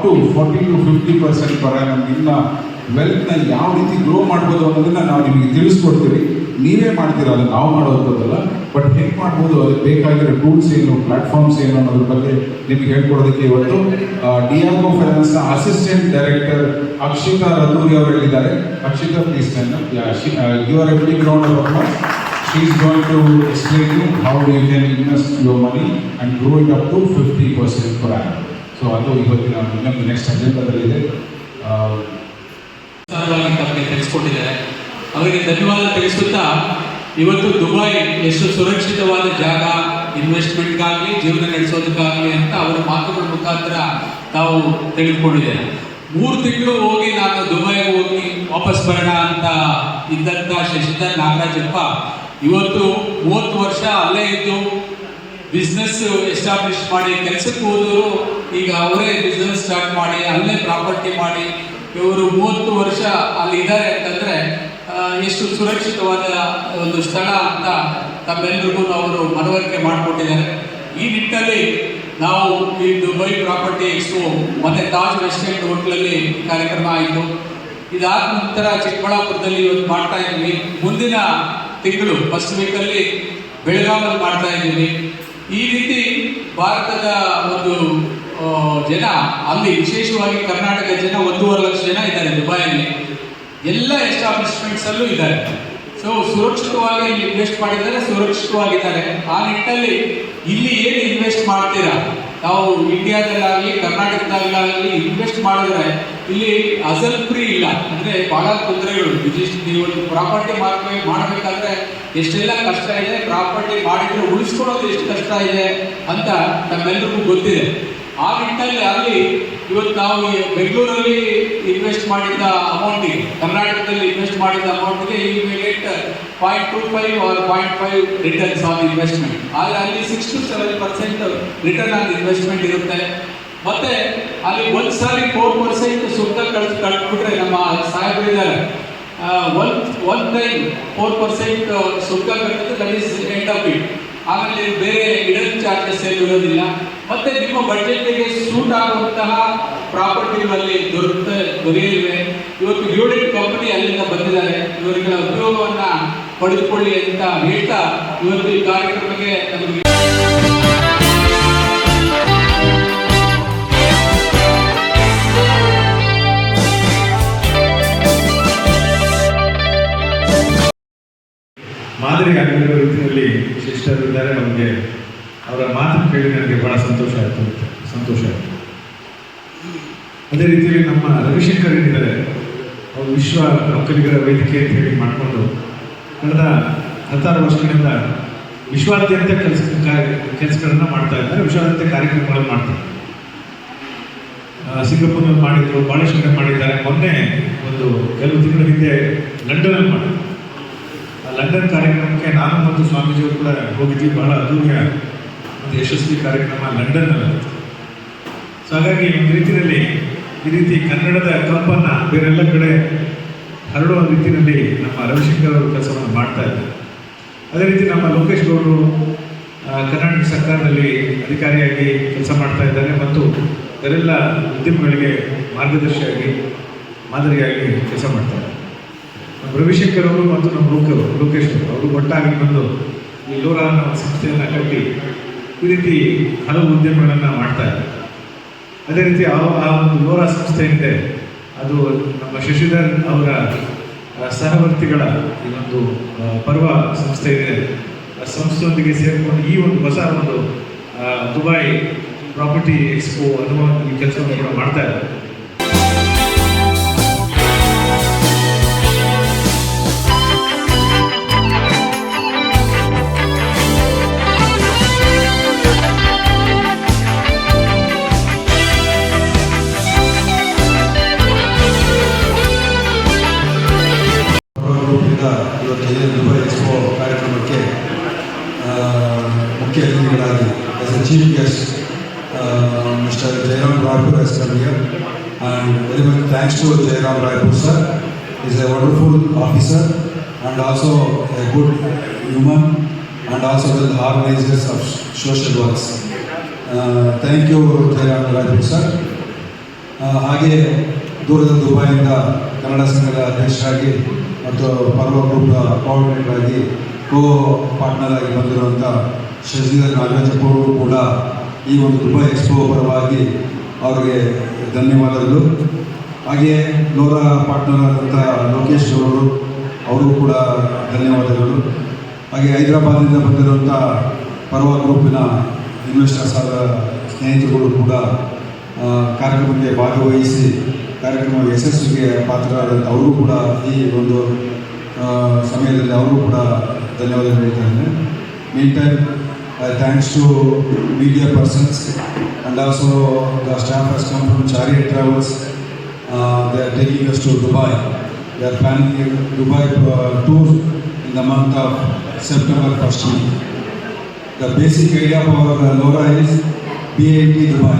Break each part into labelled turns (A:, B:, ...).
A: Up to forty to fifty percent ಬರ ನಿಮ್ಮ ವೆಲ್ತ್ನ ಯಾವ ರೀತಿ ಗ್ರೋ ಮಾಡ್ಬೋದು ಅನ್ನೋದನ್ನ ನಾವು ನಿಮಗೆ ತಿಳಿಸ್ಕೊಡ್ತೀವಿ. ನೀವೇ ಮಾಡ್ತೀರಾ ಅದು? ನಾವು ಮಾಡೋದಲ್ಲ ಬಟ್ ಹೆಂಗೆ ಮಾಡ್ಬೋದು. ಅದಕ್ಕೆ ಬೇಕಾಗಿರೋ ಟೂಲ್ಸ್ ಏನು ಪ್ಲಾಟ್ಫಾರ್ಮ್ಸ್ ಏನು ಅನ್ನೋದ್ರ ಬಗ್ಗೆ ನಿಮ್ಗೆ ಹೇಳ್ಕೊಡೋದಕ್ಕೆ ಇವತ್ತು ಡಿ ಆರ್ ಒ ಫೈನಾನ್ಸ್ನ ಅಸಿಸ್ಟೆಂಟ್ ಡೈರೆಕ್ಟರ್ ಅಕ್ಷಿತಾ ರತೂರಿ ಅವರು ಹೇಳಿದ್ದಾರೆ. Akshita please you are a the ground off She is going to explain you how you can invest your money and grow it up to 50% per annum. So, ಅದು ಇವತ್ತಿನ ಇನ್ನೊಂದು next ಅಜೆಂಡಾದಲ್ಲಿದೆ
B: ತಮಗೆ ತಿಳಿಸ್ಕೊಟ್ಟಿದ್ದಾರೆ. ಅವರಿಗೆ ಧನ್ಯವಾದ ತಿಳಿಸುತ್ತಾ, ಇವತ್ತು Dubai ಎಷ್ಟು ಸುರಕ್ಷಿತವಾದ ಜಾಗ ಇನ್ವೆಸ್ಟ್ಮೆಂಟ್ಗಾಗಲಿ ಜೀವನ ನಡೆಸೋದಕ್ಕಾಗಲಿ ಅಂತ ಅವರ ಮಾತುಗಳ ಮುಖಾಂತರ ತಾವು ತಿಳಿದುಕೊಂಡಿದ್ದೇನೆ ಮೂರು ತಿಂಗಳು ಹೋಗಿ ನಾನು ದುಬೈಗೆ ಹೋಗಿ ವಾಪಸ್ ಬರೋಣ ಅಂತ ಇದ್ದಂಥ ಶಶಿಧರ್ ನಾಗರಾಜಪ್ಪ, ಇವತ್ತು ಮೂವತ್ತು ವರ್ಷ ಅಲ್ಲೇ ಇದ್ದು ಬಿಸ್ನೆಸ್ ಎಸ್ಟಾಬ್ಲಿಷ್ ಮಾಡಿ ಕೆಲಸಕ್ಕೆ ಹೋದವರು ಈಗ ಅವರೇ ಬಿಸ್ನೆಸ್ ಸ್ಟಾರ್ಟ್ ಮಾಡಿ, ಅಲ್ಲೇ ಪ್ರಾಪರ್ಟಿ ಮಾಡಿ, ಇವರು ಮೂವತ್ತು ವರ್ಷ ಅಲ್ಲಿ ಇದ್ದಾರೆ ಅಂತಂದ್ರೆ ಎಷ್ಟು ಸುರಕ್ಷಿತವಾದ ಒಂದು ಸ್ಥಳ ಅಂತ ತಮ್ಮೆಲ್ಲರಿಗೂ ಅವರು ಮನವರಿಕೆ ಮಾಡಿಕೊಟ್ಟಿದ್ದಾರೆ. ಈ ನಿಟ್ಟಿನಲ್ಲಿ ನಾವು ಈ ದುಬೈ ಪ್ರಾಪರ್ಟಿ ಎಕ್ಸ್ಪೋ ಮತ್ತೆ ತಾಜ್ ರೆಸಿಡೆಂಟ್ ಎಂಡ್ ಹೋಟ್ಲಲ್ಲಿ ಕಾರ್ಯಕ್ರಮ ಆಯಿತು. ಇದಾದ ನಂತರ ಚಿಕ್ಕಬಳ್ಳಾಪುರದಲ್ಲಿ ಇವತ್ತು ಮಾಡ್ತಾ ಇದ್ದೀವಿ. ಮುಂದಿನ ತಿಂಗಳು ಫಸ್ಟ್ ವೀಕಲ್ಲಿ ಬೆಳಗಾವಲ್ಲಿ ಮಾಡ್ತಾ ಇದ್ದೀವಿ. ಈ ರೀತಿ ಭಾರತದ ಒಂದು ಜನ, ಅಲ್ಲಿ ವಿಶೇಷವಾಗಿ ಕರ್ನಾಟಕ ಜನ ಒಂದೂವರೆ ಲಕ್ಷ ಜನ ಇದ್ದಾರೆ ದುಬೈಯಲ್ಲಿ. ಎಲ್ಲ ಎಸ್ಟಾಬ್ಲಿಷ್ಮೆಂಟ್ಸ್ ಅಲ್ಲೂ ಇದ್ದಾರೆ. ಸೊ ಸುರಕ್ಷಿತವಾಗಿ ಇಲ್ಲಿ ಇನ್ವೆಸ್ಟ್ ಮಾಡಿದ್ದಾರೆ, ಸುರಕ್ಷಿತವಾಗಿದ್ದಾರೆ. ಆ ನಿಟ್ಟಲ್ಲಿ ಇಲ್ಲಿ ಏನು ಇನ್ವೆಸ್ಟ್ ಮಾಡ್ತೀರಾ? ನಾವು ಇಂಡಿಯಾದಲ್ಲಾಗಲಿ ಕರ್ನಾಟಕದಲ್ಲಾಗಲಿ ಇನ್ವೆಸ್ಟ್ ಮಾಡಿದ್ರೆ ಇಲ್ಲಿ ಅಸಲ್ ಫ್ರೀ ಇಲ್ಲ. ಅಂದ್ರೆ ಬಹಳ ತೊಂದರೆಗಳು. ವಿಶೇಷ ನೀವು ಒಂದು ಪ್ರಾಪರ್ಟಿ ಮಾರ್ಕೆಟ್ ಮಾಡಬೇಕಾದ್ರೆ ಎಷ್ಟೆಲ್ಲ ಕಷ್ಟ ಇದೆ ಪ್ರಾಪರ್ಟಿ ಮಾಡಿದ್ರೆ ಉಳಿಸ್ಕೊಳ್ಳೋದು ಎಷ್ಟು ಕಷ್ಟ ಇದೆ ಅಂತ ನಮ್ಮೆಲ್ಲರಿಗೂ ಗೊತ್ತಿದೆ. ಆ ನಿಟ್ಟಿನಲ್ಲಿ ಅಲ್ಲಿ ಇವತ್ತು ನಾವು ಬೆಂಗಳೂರಲ್ಲಿ ಇನ್ವೆಸ್ಟ್ ಮಾಡಿದ ಅಮೌಂಟಿಗೆ ಕರ್ನಾಟಕದಲ್ಲಿ ಇನ್ವೆಸ್ಟ್ ಮಾಡಿದ ಅಮೌಂಟ್ಗೆ ಈ point two five or point five returns on investment ಆದರೆ ಅಲ್ಲಿ six to seven percent return on investment ಇರುತ್ತೆ. ಮತ್ತೆ ಅಲ್ಲಿ ಒಂದು ಸಾರಿ ಫೋರ್ ಪರ್ಸೆಂಟ್ ಸುಂಕ ಕಳ್ಸಿ ಕಟ್ಬಿಟ್ರೆ ನಮ್ಮ ಸಾಹೇಬರಿದ್ದಾರೆ one one time four percent ಸುಂಕ ಕಟ್ಟಿದ್ರೆ ಎಂಡ್ ಆಫ್ ಇಟ್ ಆಮೇಲೆ ಬೇರೆ ಇಡನ್ ಚಾರ್ಜಸ್ ಏನು ಇರೋದಿಲ್ಲ. ಮತ್ತೆ ನಿಮ್ಮ ಬಜೆಟ್ಗೆ ಸೂಟ್ ಆಗುವಂತಹ ಪ್ರಾಪರ್ಟಿಗಳಲ್ಲಿ ದೊರೆತ ದೊರೆಯಲಿವೆ ಇವತ್ತು ಯೂನಿಟ್ ಕಂಪನಿ ಅಲ್ಲಿಂದ ಬಂದಿದ್ದಾರೆ. ಇವರಿಗೆ ಉದ್ಯೋಗವನ್ನ ಪಡೆದುಕೊಳ್ಳಿ ಅಂತ ಹೇಳ್ತಾ ಇವತ್ತು ಈ ಕಾರ್ಯಕ್ರಮಕ್ಕೆ ನಮಗೆ
C: ಮಾದರಿ ಆಗಿರುವ ರೀತಿಯಲ್ಲಿ ಶಿಷ್ಟರಿದ್ದಾರೆ. ನಮಗೆ ಅವರ ಮಾತು ಕೇಳಿ ನನಗೆ ಬಹಳ ಸಂತೋಷ ಆಯಿತು ಸಂತೋಷ ಆಯಿತು ಅದೇ ರೀತಿಯಲ್ಲಿ ನಮ್ಮ ರವಿಶಂಕರ್ ಏನಿದ್ದಾರೆ ಅವರು ವಿಶ್ವ ಒಕ್ಕಲಿಗರ ವೇದಿಕೆ ಅಂತ ಹೇಳಿ ಮಾಡಿಕೊಂಡು ಕಳೆದ ಹತ್ತಾರು ವರ್ಷಗಳಿಂದ ವಿಶ್ವಾದ್ಯಂತ ಕೆಲಸ ಕೆಲಸಗಳನ್ನು ಮಾಡ್ತಾ ಇದ್ದಾರೆ, ವಿಶ್ವಾದ್ಯಂತ ಕಾರ್ಯಕ್ರಮಗಳನ್ನು ಮಾಡ್ತಾರೆ ಸಿಂಗಾಪುರ್ನಲ್ಲಿ ಮಾಡಿದ್ರು ಭಾಳಷ್ಟು ಮಾಡಿದ್ದಾರೆ, ಮೊನ್ನೆ ಒಂದು ಕೆಲವು ತಿಂಗಳ ಹಿಂದೆ ಲಂಡನಲ್ಲಿ ಮಾಡಿದ್ರು. ಆ ಲಂಡನ್ ಕಾರ್ಯಕ್ರಮಕ್ಕೆ ನಾನು ಮತ್ತು ಸ್ವಾಮೀಜಿಯವರು ಕೂಡ ಹೋಗಿದ್ವಿ, ಬಹಳ ಒಂದು ಯಶಸ್ವಿ ಕಾರ್ಯಕ್ರಮ ಲಂಡನ್ನಲ್ಲಿ ಸೊ ಹಾಗಾಗಿ ಒಂದು ರೀತಿಯಲ್ಲಿ ಈ ರೀತಿ ಕನ್ನಡದ ಕಂಪನ್ನು ಬೇರೆಲ್ಲ ಕಡೆ ಹರಡುವ ರೀತಿಯಲ್ಲಿ ನಮ್ಮ ರವಿಶಂಕರ್ ಅವರು ಕೆಲಸವನ್ನು ಮಾಡ್ತಾ ಇದ್ದಾರೆ. ಅದೇ ರೀತಿ ನಮ್ಮ ಲೋಕೇಶ್ ಗೌಡರು ಕರ್ನಾಟಕ ಸರ್ಕಾರದಲ್ಲಿ ಅಧಿಕಾರಿಯಾಗಿ ಕೆಲಸ ಮಾಡ್ತಾ ಇದ್ದಾರೆ ಮತ್ತು ಬೇರೆಲ್ಲ ಉದ್ಯಮಗಳಿಗೆ ಮಾರ್ಗದರ್ಶಿಯಾಗಿ, ಮಾದರಿಯಾಗಿ ಕೆಲಸ ಮಾಡ್ತಾರೆ ನಮ್ಮ ರವಿಶಂಕರ್ ಅವರು ಮತ್ತು ನಮ್ಮ ಲೋಕ, ಲೋಕೇಶ್ ಅವರು ಒಟ್ಟಾಗಿ ಬಂದು ಈ ಲೋರಾ ಅನ್ನೋ ಒಂದು ಸಂಸ್ಥೆಯನ್ನು ಕಟ್ಟಿ ಈ ರೀತಿ ಹಲವು ಉದ್ಯಮಗಳನ್ನು ಮಾಡ್ತಾ ಅದೇ ರೀತಿ ಆ ಒಂದು ಲೋರಾ ಸಂಸ್ಥೆ ಇದೆ ಅದು ನಮ್ಮ ಶಶಿಧರ್ ಅವರ ಸಹವರ್ತಿಗಳ ಒಂದು ಪರ್ವ ಸಂಸ್ಥೆ ಇದೆ ಆ ಸಂಸ್ಥೆಯೊಂದಿಗೆ ಸೇರಿಕೊಂಡು ಈ ಒಂದು ಹೊಸ ಒಂದು ದುಬಾಯಿ ದುಬೈ ಪ್ರಾಪರ್ಟಿ ಎಕ್ಸ್ಪೋ ಅನ್ನುವ ಕೆಲಸವನ್ನು ಕೂಡ ಮಾಡ್ತಾ ಇದ್ದಾರೆ.
D: As a chief guest mister Jayaram Raipur is come here and very much thanks to Jayaram Raipur sir is a wonderful officer and also a good human and also well organisers of social works thank you Jayaram Raipur sir ಆ, ಹಾಗೆ ದೂರದ ದುಬೈಯಿಂದ ಕನ್ನಡ ಸಂಘದ ಅಧ್ಯಕ್ಷರಾಗಿ ಮತ್ತು ಪರ್ವ group coordinator ಆಗಿ ಕೋ partner ಆಗಿ ಬಂದಿರುವಂಥ ಶಶಿಧರ್ ನಾಗರಾಜಪ್ಪ ಅವರು ಕೂಡ ಈ ಒಂದು ದುಬೈ ಎಕ್ಸ್ಪೋ ಪರವಾಗಿ ಅವರಿಗೆ ಧನ್ಯವಾದಗಳು. ಹಾಗೆಯೇ ನೋರ ಪಾರ್ಟ್ನರ್ ಆದಂಥ ಲೋಕೇಶ್ ಅವರು ಅವರು ಕೂಡ ಧನ್ಯವಾದಗಳು. ಹಾಗೆ ಹೈದರಾಬಾದಿಂದ ಬಂದಿರುವಂಥ ಪರ್ವ ಗ್ರೂಪಿನ ಇನ್ವೆಸ್ಟರ್ಸ್ ಆದ ಸ್ನೇಹಿತರುಗಳು ಕೂಡ ಕಾರ್ಯಕ್ರಮಕ್ಕೆ ಭಾಗವಹಿಸಿ ಕಾರ್ಯಕ್ರಮ ಯಶಸ್ವಿಗೆ ಪಾತ್ರರಾದಂಥ ಅವರು ಕೂಡ ಈ ಒಂದು ಸಮಯದಲ್ಲಿ ಅವರು ಕೂಡ ಧನ್ಯವಾದಗಳು ಹೇಳ್ತಾರೆ meantime thanks to media persons and also the staff has come from Chariot Travels they are taking us to Dubai they are planning Dubai tour in the month of September first week the basic idea of our lora is B I T Dubai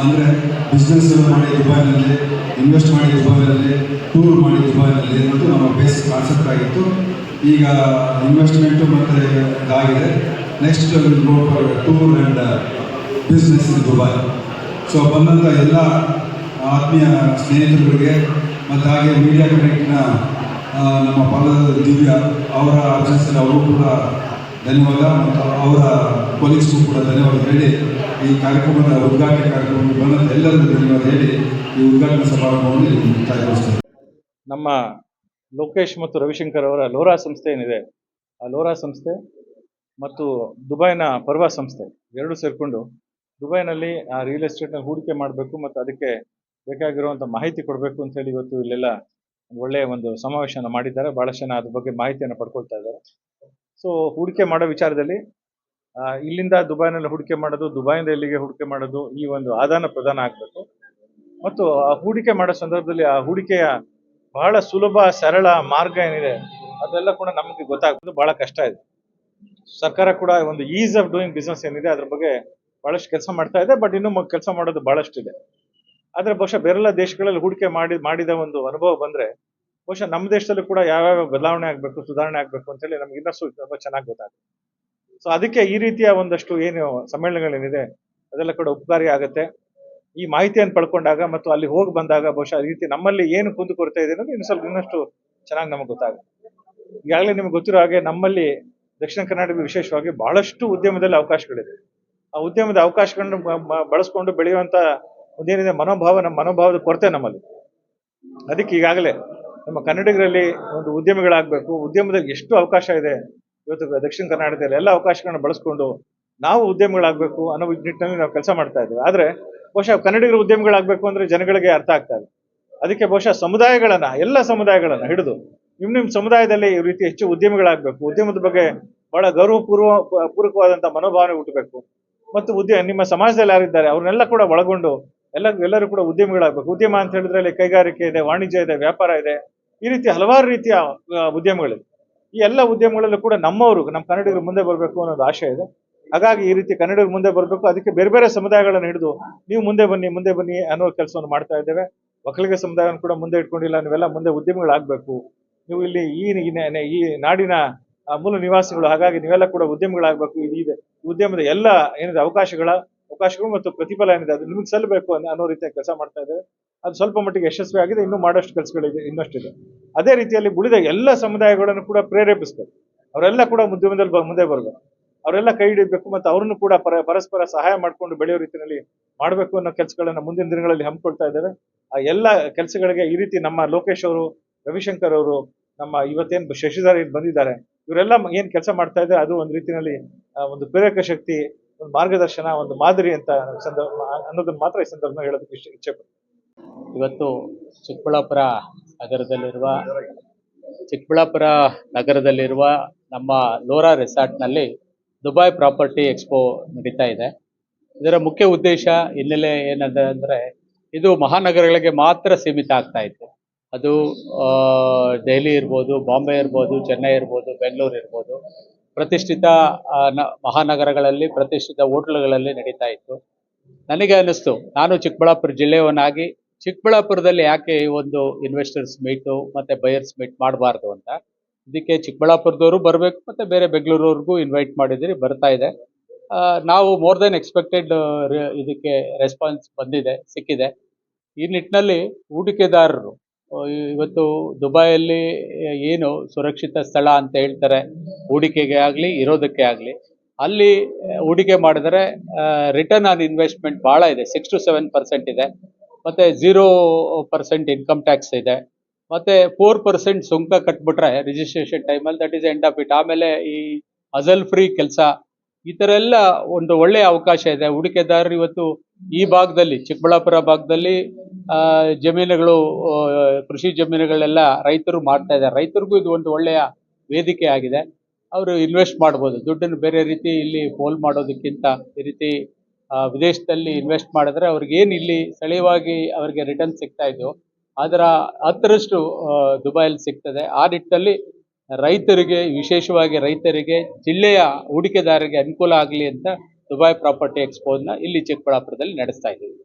D: ಅಂದರೆ business ಮಾಡಿ ದುಬೈನಲ್ಲಿ invest ಮಾಡಿ ದುಬೈನಲ್ಲಿ tour ಮಾಡಿ ದುಬೈನಲ್ಲಿ ಅನ್ನೋದು ನಮ್ಮ basic concept ಆಗಿತ್ತು. ಈಗ ಇನ್ವೆಸ್ಟ್ಮೆಂಟು ಮತ್ತು ಇದಾಗಿದೆ. Next go for tour and business in Dubai so ಬಂದಂಥ ಎಲ್ಲ ಆತ್ಮೀಯ ಸ್ನೇಹಿತರುಗಳಿಗೆ ಮತ್ತು ಹಾಗೆ ಮೀಡಿಯಾ ಕನೆಕ್ಟ್ನ ನಮ್ಮ ಪಾಲದ ದಿವ್ಯ ಅವರ ಅರ್ಜೆನ್ಸಲ್ಲಿ ಅವರು ಕೂಡ ಧನ್ಯವಾದ ಮತ್ತು ಅವರ ಪೊಲೀಸ್ಗೂ ಕೂಡ ಧನ್ಯವಾದ ಹೇಳಿ ಈ ಕಾರ್ಯಕ್ರಮದ ಉದ್ಘಾಟನೆ ಕಾರ್ಯಕ್ರಮಕ್ಕೆ ಬಂದಂಥ ಎಲ್ಲರಿಗೂ ಧನ್ಯವಾದ ಹೇಳಿ ಈ ಉದ್ಘಾಟನಾ ಸಮಾರಂಭವನ್ನು ಮುಕ್ತಾಯಗೊಳಿಸ್ತೇವೆ
C: ನಮ್ಮ ಲೋಕೇಶ್ ಮತ್ತು ರವಿಶಂಕರ್ ಅವರ ಲೋರಾ ಸಂಸ್ಥೆ ಏನಿದೆ? ಆ ಲೋರಾ ಸಂಸ್ಥೆ ಮತ್ತು ದುಬೈನ ಪರ್ವ ಸಂಸ್ಥೆ ಎರಡು ಸೇರಿಕೊಂಡು ದುಬೈನಲ್ಲಿ ಆ ರಿಯಲ್ ಎಸ್ಟೇಟ್ನಲ್ಲಿ ಹೂಡಿಕೆ ಮಾಡಬೇಕು ಮತ್ತು ಅದಕ್ಕೆ ಬೇಕಾಗಿರುವಂಥ ಮಾಹಿತಿ ಕೊಡಬೇಕು ಅಂತ ಹೇಳಿ ಇವತ್ತು ಇಲ್ಲೆಲ್ಲ ಒಳ್ಳೆಯ ಒಂದು ಸಮಾವೇಶನ ಮಾಡಿದ್ದಾರೆ. ಭಾಳಷ್ಟು ಜನ ಅದ್ರ ಬಗ್ಗೆ ಮಾಹಿತಿಯನ್ನು ಪಡ್ಕೊಳ್ತಾ ಇದ್ದಾರೆ. ಸೊ ಹೂಡಿಕೆ ಮಾಡೋ ವಿಚಾರದಲ್ಲಿ ಇಲ್ಲಿಂದ ದುಬೈನಲ್ಲಿ ಹೂಡಿಕೆ ಮಾಡೋದು, ದುಬೈಯಿಂದ ಇಲ್ಲಿಗೆ ಹೂಡಿಕೆ ಮಾಡೋದು ಈ ಒಂದು ಆದಾನ ಪ್ರದಾನ ಆಗಬೇಕು. ಮತ್ತು ಆ ಹೂಡಿಕೆ ಮಾಡೋ ಸಂದರ್ಭದಲ್ಲಿ ಆ ಹೂಡಿಕೆಯ ಬಹಳ ಸುಲಭ, ಸರಳ ಮಾರ್ಗ ಏನಿದೆ, ಅದೆಲ್ಲ ಕೂಡ ನಮಗೆ ಗೊತ್ತಾಗೋದು ಬಹಳ ಕಷ್ಟ ಇದೆ. ಸರ್ಕಾರ ಕೂಡ ಒಂದು ಈಸ್ ಆಫ್ ಡೂಯಿಂಗ್ ಬಿಸ್ನೆಸ್ ಏನಿದೆ, ಅದ್ರ ಬಗ್ಗೆ ಬಹಳಷ್ಟು ಕೆಲಸ ಮಾಡ್ತಾ ಇದೆ ಬಟ್ ಇನ್ನೂ ಕೆಲಸ ಮಾಡೋದು ಬಹಳಷ್ಟಿದೆ. ಆದ್ರೆ ಬಹುಶಃ ಬೇರೆಲ್ಲ ದೇಶಗಳಲ್ಲಿ ಹೂಡಿಕೆ ಮಾಡಿ, ಮಾಡಿದ ಒಂದು ಅನುಭವ ಬಂದ್ರೆ, ಬಹುಶಃ ನಮ್ಮ ದೇಶದಲ್ಲೂ ಕೂಡ ಯಾವ್ಯಾವ ಬದಲಾವಣೆ ಆಗಬೇಕು, ಸುಧಾರಣೆ ಆಗಬೇಕು ಅಂತೇಳಿ ನಮ್ಗೆ ಇನ್ನಷ್ಟು ತುಂಬಾ ಚೆನ್ನಾಗಿ ಗೊತ್ತಾಗುತ್ತೆ. ಸೊ ಅದಕ್ಕೆ ಈ ರೀತಿಯ ಒಂದಷ್ಟು ಏನು ಸಮ್ಮೇಳನಗಳೇನಿದೆ, ಅದೆಲ್ಲ ಕೂಡ ಉಪಕಾರಿ ಆಗುತ್ತೆ. ಈ ಮಾಹಿತಿಯನ್ನು ಪಡ್ಕೊಂಡಾಗ ಮತ್ತು ಅಲ್ಲಿ ಹೋಗಿ ಬಂದಾಗ ಬಹುಶಃ ಈ ರೀತಿ ನಮ್ಮಲ್ಲಿ ಏನು ಕುಂದು ಕೊರತೆ ಇದೆ ಅನ್ನೋದು ಇನ್ನು ಸ್ವಲ್ಪ ಇನ್ನಷ್ಟು ಚೆನ್ನಾಗಿ ನಮಗೆ ಗೊತ್ತಾಗುತ್ತೆ. ಈಗಾಗಲೇ ನಿಮ್ಗೆ ಗೊತ್ತಿರೋ ಹಾಗೆ ನಮ್ಮಲ್ಲಿ ದಕ್ಷಿಣ ಕರ್ನಾಟಕ ವಿಶೇಷವಾಗಿ ಬಹಳಷ್ಟು ಉದ್ಯಮದಲ್ಲಿ ಅವಕಾಶಗಳಿದೆ. ಆ ಉದ್ಯಮದ ಅವಕಾಶಗಳನ್ನು ಬಳಸ್ಕೊಂಡು ಬೆಳೆಯುವಂತ ಒಂದೇನಿದೆ ಮನೋಭಾವ, ನಮ್ಮ ಮನೋಭಾವದ ಕೊರತೆ ನಮ್ಮಲ್ಲಿ. ಅದಕ್ಕೆ ಈಗಾಗಲೇ ನಮ್ಮ ಕನ್ನಡಿಗರಲ್ಲಿ ಒಂದು ಉದ್ಯಮಿಗಳಾಗಬೇಕು, ಉದ್ಯಮದಲ್ಲಿ ಎಷ್ಟು ಅವಕಾಶ ಇದೆ, ಇವತ್ತು ದಕ್ಷಿಣ ಕರ್ನಾಟಕದಲ್ಲಿ ಎಲ್ಲ ಅವಕಾಶಗಳನ್ನು ಬಳಸ್ಕೊಂಡು ನಾವು ಉದ್ಯಮಿಗಳಾಗಬೇಕು ಅನ್ನೋ ನಿಟ್ಟಿನಲ್ಲಿ ನಾವು ಕೆಲಸ ಮಾಡ್ತಾ ಇದ್ದೇವೆ. ಆದ್ರೆ ಬಹುಶಃ ಕನ್ನಡಿಗರ ಉದ್ಯಮಿಗಳಾಗಬೇಕು ಅಂದ್ರೆ ಜನಗಳಿಗೆ ಅರ್ಥ ಆಗ್ತಾ ಇದೆ ಅದಕ್ಕೆ ಬಹುಶಃ ಸಮುದಾಯಗಳನ್ನ, ಎಲ್ಲ ಸಮುದಾಯಗಳನ್ನ ಹಿಡಿದು ನಿಮ್ ನಿಮ್ ಸಮುದಾಯದಲ್ಲಿ ಈ ರೀತಿ ಹೆಚ್ಚು ಉದ್ಯಮಿಗಳಾಗಬೇಕು. ಉದ್ಯಮದ ಬಗ್ಗೆ ಬಹಳ ಗೌರವಪೂರ್ವ ಪೂರ್ವಕವಾದಂತ ಮನೋಭಾವನೆ ಹುಟ್ಟಬೇಕು. ಮತ್ತು ಉದ್ಯ, ನಿಮ್ಮ ಸಮಾಜದಲ್ಲಿ ಯಾರಿದ್ದಾರೆ, ಅವ್ರನ್ನೆಲ್ಲ ಕೂಡ ಒಳಗೊಂಡು ಎಲ್ಲ, ಎಲ್ಲರೂ ಕೂಡ ಉದ್ಯಮಿಗಳಾಗಬೇಕು. ಉದ್ಯಮ ಅಂತ ಹೇಳಿದ್ರೆ ಅಲ್ಲಿ ಕೈಗಾರಿಕೆ ಇದೆ, ವಾಣಿಜ್ಯ ಇದೆ, ವ್ಯಾಪಾರ ಇದೆ. ಈ ರೀತಿ ಹಲವಾರು ರೀತಿಯ ಉದ್ಯಮಗಳಿದೆ ಈ ಎಲ್ಲ ಉದ್ಯಮಗಳಲ್ಲೂ ಕೂಡ ನಮ್ಮವರು, ನಮ್ಮ ಕನ್ನಡಿಗರು ಮುಂದೆ ಬರಬೇಕು ಅನ್ನೋದು ಆಶೆ ಇದೆ. ಹಾಗಾಗಿ ಈ ರೀತಿ ಕನ್ನಡಿಗರು ಮುಂದೆ ಬರಬೇಕು. ಅದಕ್ಕೆ ಬೇರೆ ಬೇರೆ ಸಮುದಾಯಗಳನ್ನು ಹಿಡಿದು ನೀವು ಮುಂದೆ ಬನ್ನಿ ಮುಂದೆ ಬನ್ನಿ ಅನ್ನೋ ಕೆಲಸವನ್ನು ಮಾಡ್ತಾ ಇದ್ದೇವೆ. ಒಕ್ಕಲಿಗ ಸಮುದಾಯವನ್ನು ಕೂಡ ಮುಂದೆ ಇಟ್ಕೊಂಡಿಲ್ಲ, ನೀವೆಲ್ಲ ಮುಂದೆ ಉದ್ಯಮಿಗಳಾಗಬೇಕು. ನೀವು ಇಲ್ಲಿ ಈ ಈ ನಾಡಿನ ಮೂಲ ನಿವಾಸಿಗಳು, ಹಾಗಾಗಿ ನೀವೆಲ್ಲ ಕೂಡ ಉದ್ಯಮಿಗಳಾಗಬೇಕು. ಇದು ಉದ್ಯಮದ ಎಲ್ಲ ಏನಿದೆ, ಅವಕಾಶಗಳ, ಅವಕಾಶಗಳು ಮತ್ತು ಪ್ರತಿಫಲ ಏನಿದೆ, ಅದು ನಿಮಗೆ ಸಲ್ಲಬೇಕು ಅನ್ನೋ ರೀತಿಯ ಕೆಲಸ ಮಾಡ್ತಾ ಇದ್ದಾರೆ. ಅದು ಸ್ವಲ್ಪ ಮಟ್ಟಿಗೆ ಯಶಸ್ವಿ ಆಗಿದೆ. ಇನ್ನೂ ಮಾಡೋಷ್ಟು ಕೆಲಸಗಳಿದೆ ಇನ್ನಷ್ಟಿದೆ. ಅದೇ ರೀತಿಯಲ್ಲಿ ಉಳಿದ ಎಲ್ಲ ಸಮುದಾಯಗಳನ್ನು ಕೂಡ ಪ್ರೇರೇಪಿಸಬೇಕು. ಅವರೆಲ್ಲ ಕೂಡ ಉದ್ಯಮದಲ್ಲಿ ಮುಂದೆ ಬರಬೇಕು. ಅವರೆಲ್ಲ ಕೈ ಹಿಡಿಬೇಕು ಮತ್ತು ಅವರನ್ನು ಕೂಡ ಪರ ಪರಸ್ಪರ ಸಹಾಯ ಮಾಡಿಕೊಂಡು ಬೆಳೆಯೋ ರೀತಿಯಲ್ಲಿ ಮಾಡಬೇಕು ಅನ್ನೋ ಕೆಲಸಗಳನ್ನು ಮುಂದಿನ ದಿನಗಳಲ್ಲಿ ಹಮ್ಮಿಕೊಳ್ತಾ ಇದ್ದಾರೆ. ಆ ಎಲ್ಲ ಕೆಲಸಗಳಿಗೆ ಈ ರೀತಿ ನಮ್ಮ ಲೋಕೇಶ್ ಅವರು, ರವಿಶಂಕರ್ ಅವರು ನಮ್ಮ ಇವತ್ತೇನು ಶಶಿಧರ್ ಏನ್ ಬಂದಿದ್ದಾರೆ, ಇವರೆಲ್ಲ ಏನ್ ಕೆಲಸ ಮಾಡ್ತಾ ಇದ್ದಾರೆ, ಅದು ಒಂದು ರೀತಿಯಲ್ಲಿ ಒಂದು ಪ್ರೇರಕ ಶಕ್ತಿ, ಒಂದು ಮಾರ್ಗದರ್ಶನ, ಒಂದು ಮಾದರಿ ಅಂತ ಸಂದರ್ಭ ಅನ್ನೋದನ್ನ ಮಾತ್ರ ಈ ಸಂದರ್ಭ ಹೇಳೋದಕ್ಕೆ ಇಷ್ಟ, ಇಚ್ಛೆ.
E: ಇವತ್ತು ಚಿಕ್ಕಬಳ್ಳಾಪುರ ನಗರದಲ್ಲಿರುವ ಚಿಕ್ಕಬಳ್ಳಾಪುರ ನಗರದಲ್ಲಿರುವ ನಮ್ಮ ಲೋರಾ ರೆಸಾರ್ಟ್ನಲ್ಲಿ ದುಬೈ ಪ್ರಾಪರ್ಟಿ ಎಕ್ಸ್ಪೋ ನಡೀತಾ ಇದೆ ಇದರ ಮುಖ್ಯ ಉದ್ದೇಶ ಹಿನ್ನೆಲೆ ಏನಂದ್ರೆ ಅಂದರೆ ಇದು ಮಹಾನಗರಗಳಿಗೆ ಮಾತ್ರ ಸೀಮಿತ ಆಗ್ತಾ ಇತ್ತು ಅದು ದೆಹಲಿ ಇರ್ಬೋದು, ಬಾಂಬೆ ಇರ್ಬೋದು, ಚೆನ್ನೈ ಇರ್ಬೋದು, ಬೆಂಗಳೂರು ಇರ್ಬೋದು, ಪ್ರತಿಷ್ಠಿತ ಮಹಾನಗರಗಳಲ್ಲಿ ಪ್ರತಿಷ್ಠಿತ ಹೋಟ್ಲುಗಳಲ್ಲಿ ನಡೀತಾ ಇತ್ತು. ನನಗೆ ಅನ್ನಿಸ್ತು, ನಾನು ಚಿಕ್ಕಬಳ್ಳಾಪುರ ಜಿಲ್ಲೆಯವನಾಗಿ, ಚಿಕ್ಕಬಳ್ಳಾಪುರದಲ್ಲಿ ಯಾಕೆ ಈ ಒಂದು ಇನ್ವೆಸ್ಟರ್ಸ್ ಮೀಟು ಮತ್ತೆ ಬಯರ್ಸ್ ಮೀಟ್ ಮಾಡಬಾರ್ದು ಅಂತ. ಇದಕ್ಕೆ ಚಿಕ್ಕಬಳ್ಳಾಪುರದವರು ಬರಬೇಕು, ಮತ್ತೆ ಬೇರೆ ಬೆಂಗಳೂರವ್ರಿಗೂ ಇನ್ವೈಟ್ ಮಾಡಿದಿರಿ, ಬರ್ತಾ ಇದೆ. ನಾವು ಮೋರ್ ದೆನ್ ಎಕ್ಸ್ಪೆಕ್ಟೆಡ್ ಇದಕ್ಕೆ ರೆಸ್ಪಾನ್ಸ್ ಬಂದಿದೆ, ಸಿಕ್ಕಿದೆ.
B: ಈ ನಿಟ್ಟಿನಲ್ಲಿ ಹೂಡಿಕೆದಾರರು ಇವತ್ತು ದುಬೈಯಲ್ಲಿ ಏನು ಸುರಕ್ಷಿತ ಸ್ಥಳ ಅಂತ ಹೇಳ್ತಾರೆ, ಹೂಡಿಕೆಗೆ ಆಗಲಿ, ಇರೋದಕ್ಕೆ ಆಗಲಿ. ಅಲ್ಲಿ ಹೂಡಿಕೆ ಮಾಡಿದ್ರೆ ರಿಟರ್ನ್ ಆನ್ ಇನ್ವೆಸ್ಟ್ಮೆಂಟ್ ಭಾಳ ಇದೆ. ಸಿಕ್ಸ್ ಟು ಸೆವೆನ್ ಪರ್ಸೆಂಟ್ ಇದೆ. ಮತ್ತು ಝೀರೋ ಪರ್ಸೆಂಟ್ ಇನ್ಕಮ್ ಟ್ಯಾಕ್ಸ್ ಇದೆ. ಮತ್ತು ಫೋರ್ ಪರ್ಸೆಂಟ್ ಸುಂಕ ಕಟ್ಬಿಟ್ರೆ ರಿಜಿಸ್ಟ್ರೇಷನ್ ಟೈಮಲ್ಲಿ that is end of it ಆಮೇಲೆ ಈ ಅಜಲ್ ಫ್ರೀ ಕೆಲಸ, ಈ ಥರ ಎಲ್ಲ ಒಂದು ಒಳ್ಳೆಯ ಅವಕಾಶ ಇದೆ. ಹೂಡಿಕೆದಾರರು ಇವತ್ತು ಈ ಭಾಗದಲ್ಲಿ, ಚಿಕ್ಕಬಳ್ಳಾಪುರ ಭಾಗದಲ್ಲಿ ಜಮೀನುಗಳು ಕೃಷಿ ಜಮೀನುಗಳೆಲ್ಲ ರೈತರು ಮಾಡ್ತಾ ಇದ್ದಾರೆ. ರೈತರಿಗೂ ಇದು ಒಂದು ಒಳ್ಳೆಯ ವೇದಿಕೆ ಆಗಿದೆ. ಅವರು ಇನ್ವೆಸ್ಟ್ ಮಾಡ್ಬೋದು. ದುಡ್ಡನ್ನು ಬೇರೆ ರೀತಿ ಇಲ್ಲಿ ಪೋಲ್ ಮಾಡೋದಕ್ಕಿಂತ ಈ ರೀತಿ ವಿದೇಶದಲ್ಲಿ ಇನ್ವೆಸ್ಟ್ ಮಾಡಿದ್ರೆ ಅವ್ರಿಗೆ ಏನು ಇಲ್ಲಿ ಸ್ಥಳೀಯವಾಗಿ ಅವರಿಗೆ ರಿಟರ್ನ್ ಸಿಗ್ತಾ ಇದ್ವು ಅದರ ಹತ್ತರಷ್ಟು ದುಬೈಯಲ್ಲಿ ಸಿಗ್ತದೆ. ಆ ನಿಟ್ಟಿನಲ್ಲಿ ರೈತರಿಗೆ, ವಿಶೇಷವಾಗಿ ರೈತರಿಗೆ, ಜಿಲ್ಲೆಯ ಹೂಡಿಕೆದಾರರಿಗೆ ಅನುಕೂಲ ಆಗಲಿ ಅಂತ ದುಬೈ ಪ್ರಾಪರ್ಟಿ ಎಕ್ಸ್ಪೋನ ಇಲ್ಲಿ ಚಿಕ್ಕಬಳ್ಳಾಪುರದಲ್ಲಿ ನಡೆಸ್ತಾ ಇದ್ದೀವಿ.